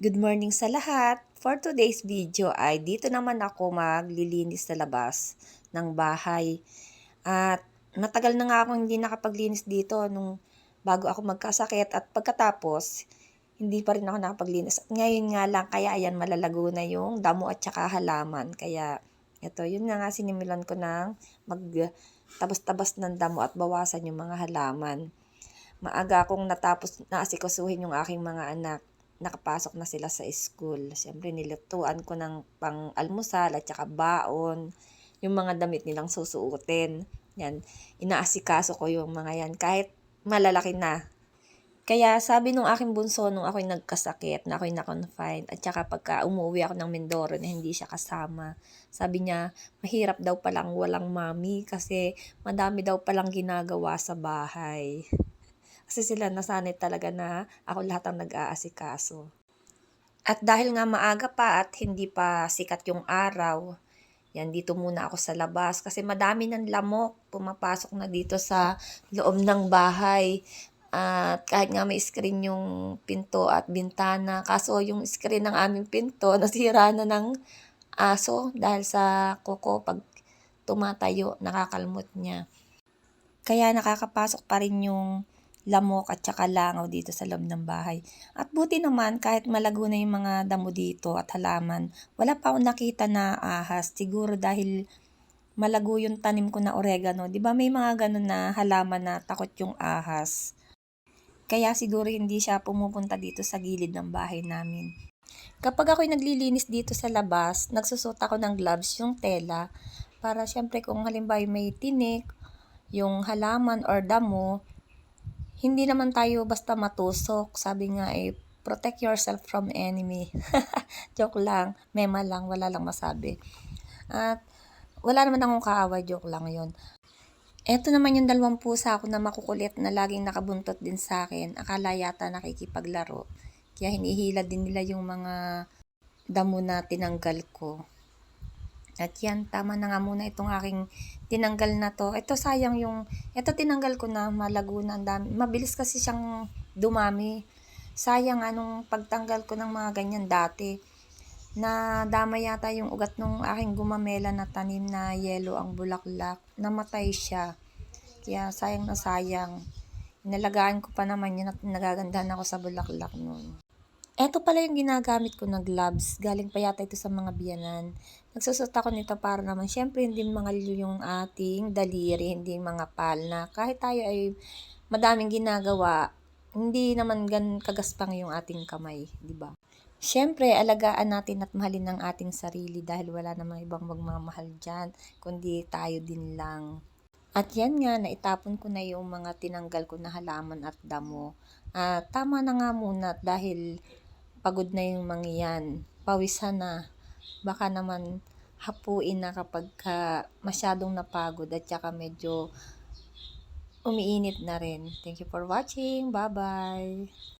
Good morning sa lahat! For today's video ay dito naman ako maglilinis sa labas ng bahay. At matagal na nga akong hindi nakapaglinis dito nung bago ako magkasakit at pagkatapos hindi pa rin ako nakapaglinis. At ngayon nga lang kaya ayan malalago na yung damo at saka halaman. Kaya ito yun nga nga sinimulan ko ng magtabas-tabas ng damo at bawasan yung mga halaman. Maaga akong natapos na asikasuhin yung aking mga anak nakapasok na sila sa school. Siyempre, nilutuan ko ng pang-almusal at saka baon, yung mga damit nilang susuotin. Yan, inaasikaso ko yung mga yan kahit malalaki na. Kaya sabi nung aking bunso nung ako'y nagkasakit, na ako'y na-confine, at saka pagka umuwi ako ng Mindoro na hindi siya kasama, sabi niya, mahirap daw palang walang mami kasi madami daw palang ginagawa sa bahay. Kasi sila nasanay talaga na ako lahat ang nag-aasikaso. At dahil nga maaga pa at hindi pa sikat yung araw, yan dito muna ako sa labas kasi madami ng lamok pumapasok na dito sa loob ng bahay. At kahit nga may screen yung pinto at bintana, kaso yung screen ng aming pinto nasira na ng aso dahil sa kuko pag tumatayo, nakakalmot niya. Kaya nakakapasok pa rin yung lamok at saka langaw dito sa loob ng bahay. At buti naman kahit malago na yung mga damo dito at halaman, wala pa akong nakita na ahas. Siguro dahil malago yung tanim ko na oregano. Di ba may mga ganun na halaman na takot yung ahas. Kaya siguro hindi siya pumupunta dito sa gilid ng bahay namin. Kapag ako'y naglilinis dito sa labas, nagsusot ako ng gloves yung tela para syempre kung halimbawa may tinik, yung halaman or damo, hindi naman tayo basta matusok. Sabi nga eh, protect yourself from enemy. joke lang, mema lang, wala lang masabi. At wala naman akong kaaway, joke lang yon. Eto naman yung dalawang pusa ko na makukulit na laging nakabuntot din sa akin. Akala yata nakikipaglaro. Kaya hinihila din nila yung mga damo na tinanggal ko. At yan, tama na nga muna itong aking tinanggal na to. Ito sayang yung, ito tinanggal ko na malago na ang dami. Mabilis kasi siyang dumami. Sayang anong pagtanggal ko ng mga ganyan dati. Na dama yata yung ugat nung aking gumamela na tanim na yellow ang bulaklak. Namatay siya. Kaya sayang na sayang. Inalagaan ko pa naman yun at nagagandahan ako sa bulaklak noon. Eto pala yung ginagamit ko na gloves. Galing pa yata ito sa mga biyanan. Nagsusot ako nito para naman, syempre hindi mga yung ating daliri, hindi mga palna. Kahit tayo ay madaming ginagawa, hindi naman gan kagaspang yung ating kamay, di ba? Syempre, alagaan natin at mahalin ang ating sarili dahil wala namang ibang magmamahal dyan, kundi tayo din lang. At yan nga, naitapon ko na yung mga tinanggal ko na halaman at damo. Uh, tama na nga muna dahil pagod na yung mga yan, pawisan na, baka naman hapuin na kapag ka masyadong napagod at saka medyo umiinit na rin. Thank you for watching. Bye-bye!